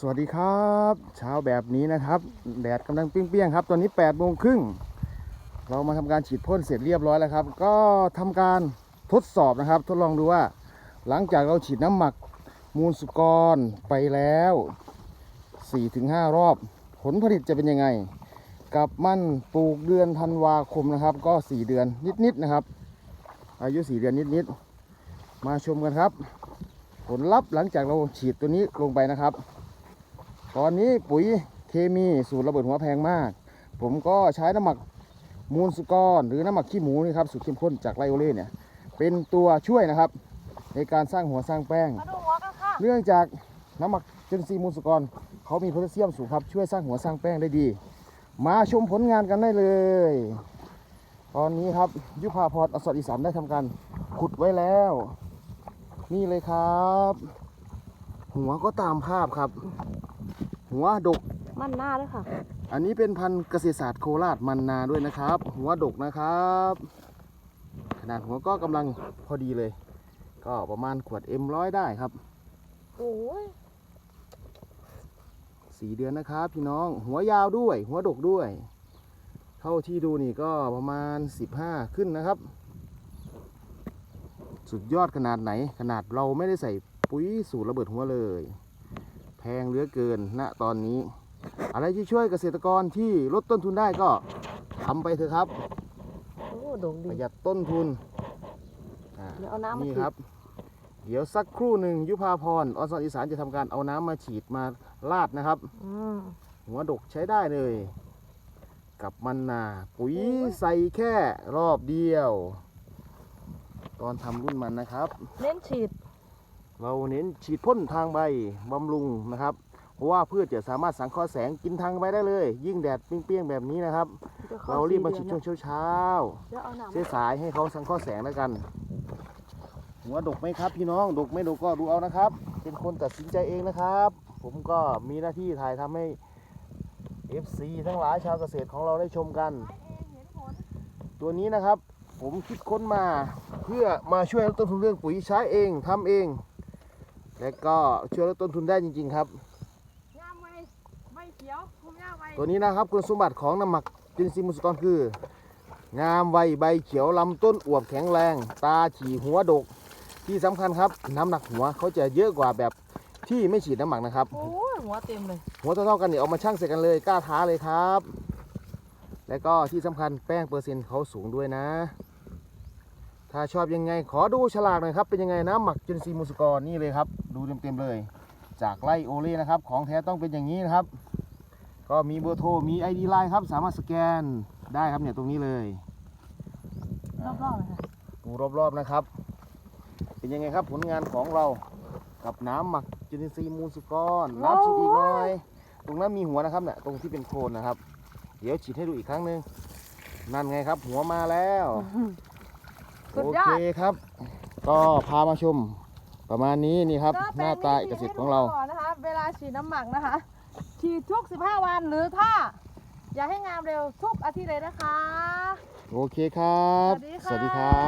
สวัสดีครับ เช้าแบบนี้นะครับ แดดกำลังเปรี้ยงๆครับ ตอนนี้8ปดโมงครึ่งเรามาทำการฉีดพ่นเสร็จเรียบร้อยแล้วครับ ก็ทำการทดสอบนะครับ ทดลองดูว่า หลังจากเราฉีดน้ำหมักมูลสุกรไปแล้ว 4-5 รอบ ผลผลิตจะเป็นยังไง กับมันปลูกเดือนธันวาคมนะครับ ก็ 4 เดือนนิดๆนะครับ อายุ 4 เดือนนิดๆมาชมกันครับ ผลลัพธ์หลังจากเราฉีดตัวนี้ลงไปนะครับ ตอนนี้ปุ๋ยเคมีสูตรระเบิดหัวแพงมาก ผมก็ใช้น้ำหมักมูลสุกร หรือน้ำหมักขี้หมูนี่ครับสูตรเข้มข้นจากไลโอเล่เนี่ยเป็นตัวช่วยนะครับ ในการสร้างหัวสร้างแป้ง มาดูหัวกันค่ะ เนื่องจากน้ำหมักเจนซีมูลสุกรเขามีโพแทสเซียมสูงครับช่วยสร้างหัวสร้างแป้งได้ดี มาชมผลงานกันได้เลย ตอนนี้ครับยุพาพรอสดอีสานได้ทำการขุดไว้แล้ว นี่เลยครับ หัวก็ตามภาพครับ หัวดก มันหน้าด้วยค่ะ อันนี้เป็นพันธุ์เกษตรศาสตร์โคราชมันนาด้วยนะครับ หัวดกนะครับ ขนาดหัวก็กำลังพอดีเลย ก็ประมาณขวดเอ็มร้อยได้ครับโอ้ยสี่เดือนนะครับ พี่น้องหัวยาวด้วย หัวดกด้วย เท่าที่ดูนี่ก็ประมาณ 15 ขึ้นนะครับ สุดยอดขนาดไหน ขนาดเราไม่ได้ใส่ปุ๋ยสูตรระเบิดหัวเลยแพ งเหลือเกินณตอนนี้ อะไรที่ช่วยเกษตรกรที่ลดต้นทุนได้ก็ทำไปเถอะครับโอ้โด่งปดีระหยัดต้นทุนอ่าเดี๋ยวเอาน้ำมานี่ฉีดครับ เดี๋ยวสักครู่หนึ่งยุพาพรอสอนอีสานจะทำการเอาน้ำมาฉีดมาลาดนะครับ อืมหัวดกใช้ได้เลย กับมันนาปุ๋ยใส่แค่รอบเดียว ตอนทำรุ่นมันนะครับ เน้นฉีด เราเน้นฉีดพ่นทางใบบำรุงนะครับ เพราะว่าพืชจะสามารถสังเคราะห์แสงกินทางใบได้เลย ยิ่งแดดเปรี้ยงๆแบบนี้นะครับจะข้เรารีบมาฉีดสี่ช่วงดือนเช้าเดี๋ยวเอาหนังๆสายๆให้เขาสังเคราะห์แสงแล้วกัน หัวดกไหมครับพี่น้องดกไม่ดกก็ดูเอานะครับ เป็นคนตัดสินใจเองนะครับ ผมก็มีหน้าที่ถ่ายทำให้ FC ทั้งหลายชาวเกษตรของเราได้ชมกัน ตัวนี้นะครับผมคิดค้นมาเพื่อมาช่วยลดต้นทุนเรื่องปุ๋ยใช้เองทำเอง และก็ช่วยลดต้นทุนได้จริง ๆ ครับงามไว้ใบเขียวคุมยาไว้ตัวนี้นะครับคุณสมบัติของน้ำหมักจินซีมุสกรคือ งามไวใบเขียวลำต้นอวบแข็งแรง ตาฉี่หัวดก ที่สำคัญครับ น้ำหนักหัวเขาจะเยอะกว่าแบบที่ไม่ฉีดน้ำหมักนะครับ โอ้ยหัวเต็มเลยหัวเท่าๆกันเนี่ยเอามาชั่งเสร็จกันเลยกล้าท้าเลยครับ และก็ที่สำคัญแป้งเปอร์เซ็นต์เขาสูงด้วยนะ ถ้าชอบยังไง ขอดูฉลากหน่อยครับเป็นยังไงน้ำหมักจุนซีมูสกรนี่เลยครับ ดูเต็มๆเลย จากไล่โอเล่นะครับ ของแท้ต้องเป็นอย่างนี้นะครับ ก็มีเบอร์โทรมี ID ไลน์ครับ สามารถสแกนได้ครับเนี่ยตรงนี้เลยรอบๆเลยค่ะดูรอบๆนะครับ เป็นยังไงครับผลงานของเรากับน้ำหมักจุลินทรีย์มูลสุกรน้ำฉีดอีกหน่อย ตรงนั้นมีหัวนะครับเนี่ยตรงที่เป็นโคนนะครับ เดี๋ยวฉีดให้ดูอีกครั้งหนึ่งนั่นไงครับ หัวมาแล้ว สุดโอยอเคดครับ ก็พามาชมประมาณนี้นี่ครับก็หเป็นน้าตาวิเอกธีสิทธิ์ให้ของเราดูก่อนนะคะ เวลาฉีดน้ำหมักนะคะ ฉีดทุก 15 วันหรือถ้า อยากให้งามเร็วทุกอาทิตย์เลยนะคะ โอเคครับ สวัสดีค่ะ สวัสดีครับ